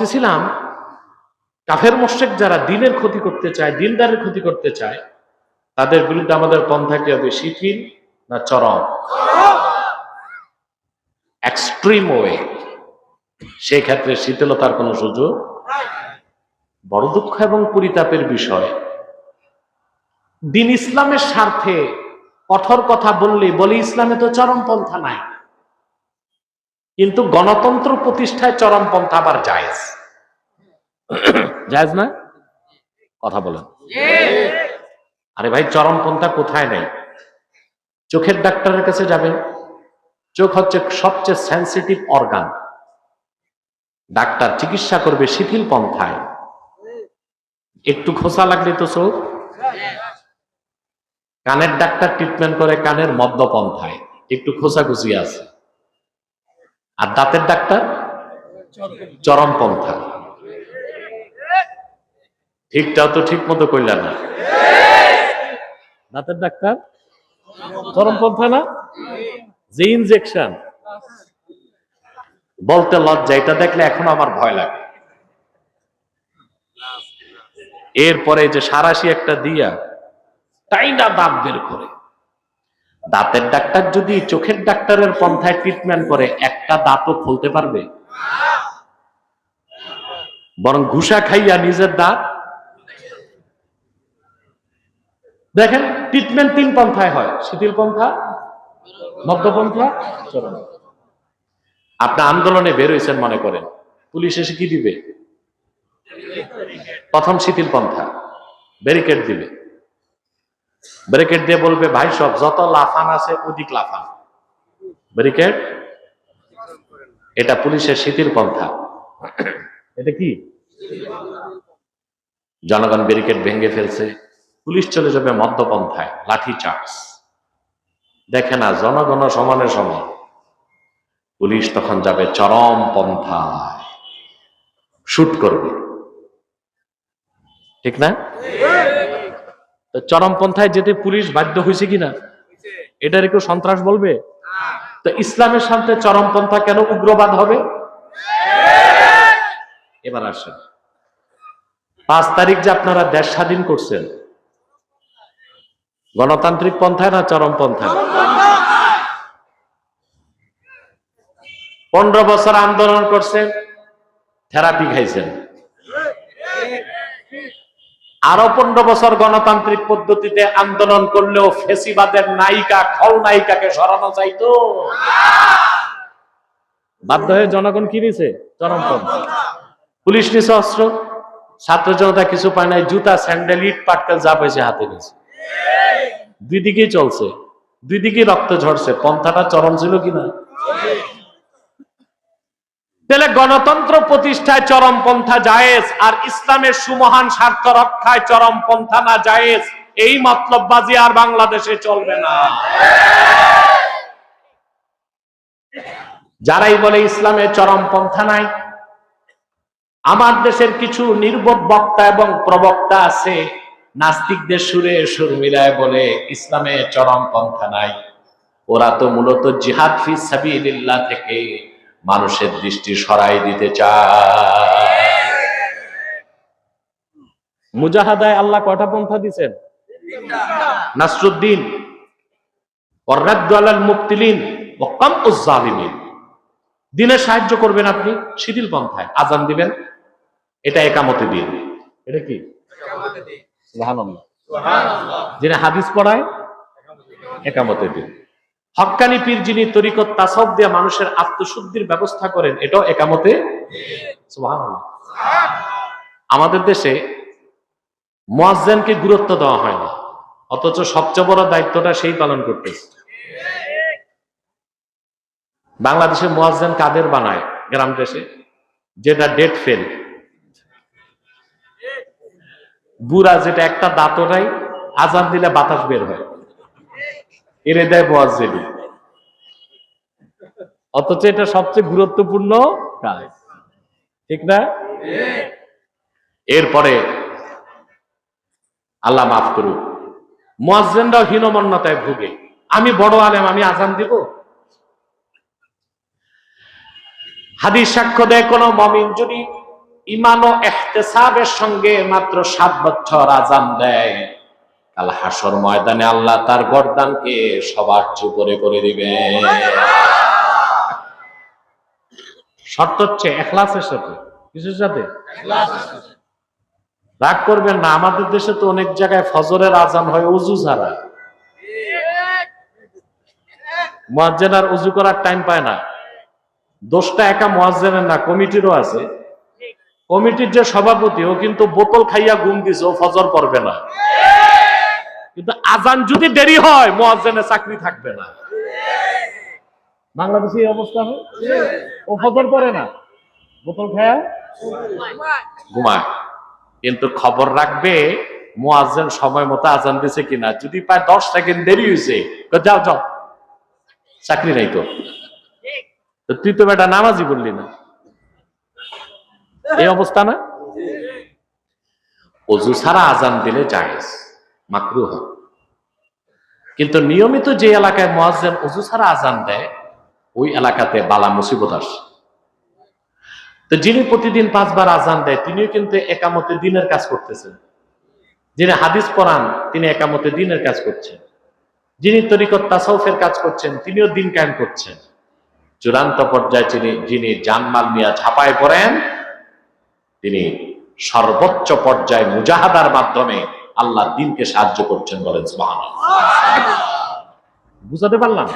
বলতেছিলাম, কাফের মোশেক যারা দিনের ক্ষতি করতে চায়, দিনদারের ক্ষতি করতে চায়, তাদের বিরুদ্ধে আমাদের পন্থা কি হবে? শিথিল না চরম? এক্সট্রিম ওয়ে সেই ক্ষেত্রে শীতলতার কোনো সুযোগ বড় দুঃখ এবং পরিতাপের বিষয়। দিন ইসলামের স্বার্থে কঠোর কথা বললে বলে, ইসলামে তো চরম পন্থা নাই। কিন্তু গণতন্ত্র প্রতিষ্ঠায় চরমপন্থা আবার জায়েজ। জায়েজ না? কথা বলেন। আরে ভাই চরমপন্থা কোথায় নেই? চোখের ডাক্তারের কাছে যাবেন। চোখ হচ্ছে সবচেয়ে সেন্সিটিভ অর্গান ডাক্তার চিকিৎসা করবে শিথিল পন্থায়। একটু খোসা লাগলে তো চোখ। কানের ডাক্তার ট্রিটমেন্ট করে কানের মদ্যপন্থায়। একটু খোসাখুচি আছে। আর দাঁতের ডাক্তার চরম পন্থা। ঠিকটাও তো ঠিক মতো করলেন না। দাঁতের ডাক্তার চরম পন্থা না? যে ইনজেকশন বলতে লজ্জা এটা দেখলে এখন আমার ভয় লাগে। এরপরে যে সারাশি একটা দিয়া তাই না দাঁত বের করে। দাঁতের ডাক্তার যদি চোখের ডাক্তারের পন্থায় ট্রিটমেন্ট করে, একটা দাঁতও খুলতে পারবে? বরং ঘুষা খাইয়া নিজের দাঁত? দেখেন ট্রিটমেন্ট তিন পন্থায় হয়। শিথিল পন্থা মধ্যপন্থা চরম। আপনি আন্দোলনে বের মনে করেন। পুলিশ এসে কি দিবে? প্রথম শিথিল পন্থা। ব্যারিকেড দিবে। ব্যারিকেড দিয়ে বলবে, ভাই, সব যত লাফান আছে অধিক লাফান। ব্যারিকেড? এটা পুলিশের শিথিল পন্থা। এটা কি? জনগণ ব্যারিকেড ভেঙে ফেলছে। পুলিশ চলে যাবে মধ্যপন্থায় লাঠি চার্জ। দেখে না, জনগণ সমানে সমান। পুলিশ তখন যাবে চরম পন্থায়। শুট করবে। ঠিক না? চরমপন্থায় যেতে পুলিশ বাধ্য হয়েছে কিনা? এটার কেউ সন্ত্রাস বলবে? তো ইসলামের সাথে চরমপন্থা কেন উগ্রবাদ হবে? এবার আসেন। পাঁচ তারিখ যে আপনারা দেশ স্বাধীন করছেন গণতান্ত্রিক পন্থায় না চরমপন্থায়? পনেরো বছর আন্দোলন করছেন থেরাপি খাইছেন। আরও পনেরো বছর গণতান্ত্রিক পদ্ধতিতে আন্দোলন করলেও ফেসিবাদের নায়িকা, খল নায়িকাকে সরানো চাইতো। বাধ্য হয়ে জনগণ কি নিছে চরমপন্থা। পুলিশ নিছে অস্ত্র। ছাত্র জনতা কিছু পায় নাই, জুতা, স্যান্ডেল, ইট, পাটকেল যা পেয়েছে হাতে নিছে। দুই দিকেই চলছে। দুই দিকেই রক্ত ঝরছে। পন্থাটা চরম ছিল কিনা? তাহলে গণতন্ত্র প্রতিষ্ঠায় চরমপন্থা জায়েজ, আর ইসলামের সুমহান স্বার্থ রক্ষায় চরমপন্থা না জায়েজ, এই মতলববাজি আর বাংলাদেশে চলবে না। যারাই বলে ইসলামের চরমপন্থা নাই, আমার দেশের কিছু নির্বোধ বক্তা এবং প্রবক্তা আছে, নাস্তিকদের সুরে সুর মিলায় বলে ইসলামে চরমপন্থা নাই। ওরা তো মূলত জিহাদ ফি সাবিলিল্লাহ থেকে মানুষের দৃষ্টি সরাই দিতে চায়। মুজাহাদায় আল্লাহ কয়টা পন্থা দিছেন? নাসরুদ্দিন জালিমিন। দিনে সাহায্য করবেন আপনি শিথিল পন্থায়। আজান দিবেন এটা একামতে দিন। এটা কি? যিনি হাদিস পড়ায় একামতে দিন। হক্কানি পীর যিনি তরিকত তাসব দিয়ে মানুষের আত্মশুদ্ধির ব্যবস্থা করেন, এটাও একামতে? আমাদের দেশে মুয়াজ্জিনকে গুরুত্ব দেওয়া হয় না, অথচ সবচেয়ে বড় দায়িত্বটা সেই পালন করতেছে। বাংলাদেশে মুয়াজ্জিন কাদের বানায় গ্রাম দেশে? যেটা ডেট ফেল। বুড়া যেটা একটা দাঁতও নাই, আজান দিলে বাতাস বের হয়। এরে দেয় মুয়াজ্জিনি। অথচ এটা সবচেয়ে গুরুত্বপূর্ণ কাজ। ঠিক না? এরপরে আল্লাহ মাফ করুক। মুয়াজ্জিনরাও হীনমন্যতায় ভুগে। আমি বড় আলেম, আমি আজান দিব? হাদিস সাক্ষ্য দেয় কোন মমিন যদি ইমান ও এহতেসাবের সঙ্গে মাত্র সাত বছর আজান দেয়। হাসর ময়দানে আল্লাহ তার গর্দানকে সবার উপরে করে দিবে। শর্ত হচ্ছে এখলাসের সাথে। কিছুর সাথে? রাগ করবেন না, আমাদের দেশে তো অনেক জায়গায় ফজরের আজান হয়, উজু ছাড়া। উজু করার টাইম পায় না। দোষটা একা মোয়াজ্জেনের না, কমিটিরও আছে। কমিটির যে সভাপতি, ও কিন্তু বোতল খাইয়া ঘুম দিছে, ও ফজর করবে না। কিন্তু আজান যদি দেরি হয় মোয়াজ্জেনের চাকরি থাকবে না। বাংলাদেশে এই অবস্থা হয়? ও ফজর করে না? বোতল খায়া? ঘুমায়। কিন্তু খবর রাখবে মোয়াজ্জেন সময় মতো আজান দিছে কিনা? যদি প্রায় দশ সেকেন্ড দেরি হয়েছে যাও যাও। চাকরি নাই তো। তো তুই তো বেটা নামাজি বললি না। এই অবস্থা না? অজু ছাড়া আজান দিলে জায়েজ। মাকরু কিন্তু নিয়মিত যে এলাকায় মোয়াজ্জেন অজু ছাড়া আজান দেয়, ওই এলাকাতে বালা মুসিবত আসে। তো যিনি প্রতিদিন পাঁচবার আজান দেয়, তিনিও কিন্তু একামতে দিনের কাজ করতেছেন। যিনি হাদিস পড়ান, তিনি একামতে দিনের কাজ করছেন। যিনি তরিকত তাসাউফের কাজ করছেন, তিনিও দিন কায়েম করছেন। চূড়ান্ত পর্যায়ে যিনি যিনি জানমাল মিয়া ঝাঁপায় পড়েন, তিনি সর্বোচ্চ পর্যায়ে মুজাহাদার মাধ্যমে আল্লাহ দিনকে সাহায্য করছেন বলেন বুঝাতে পারলাম?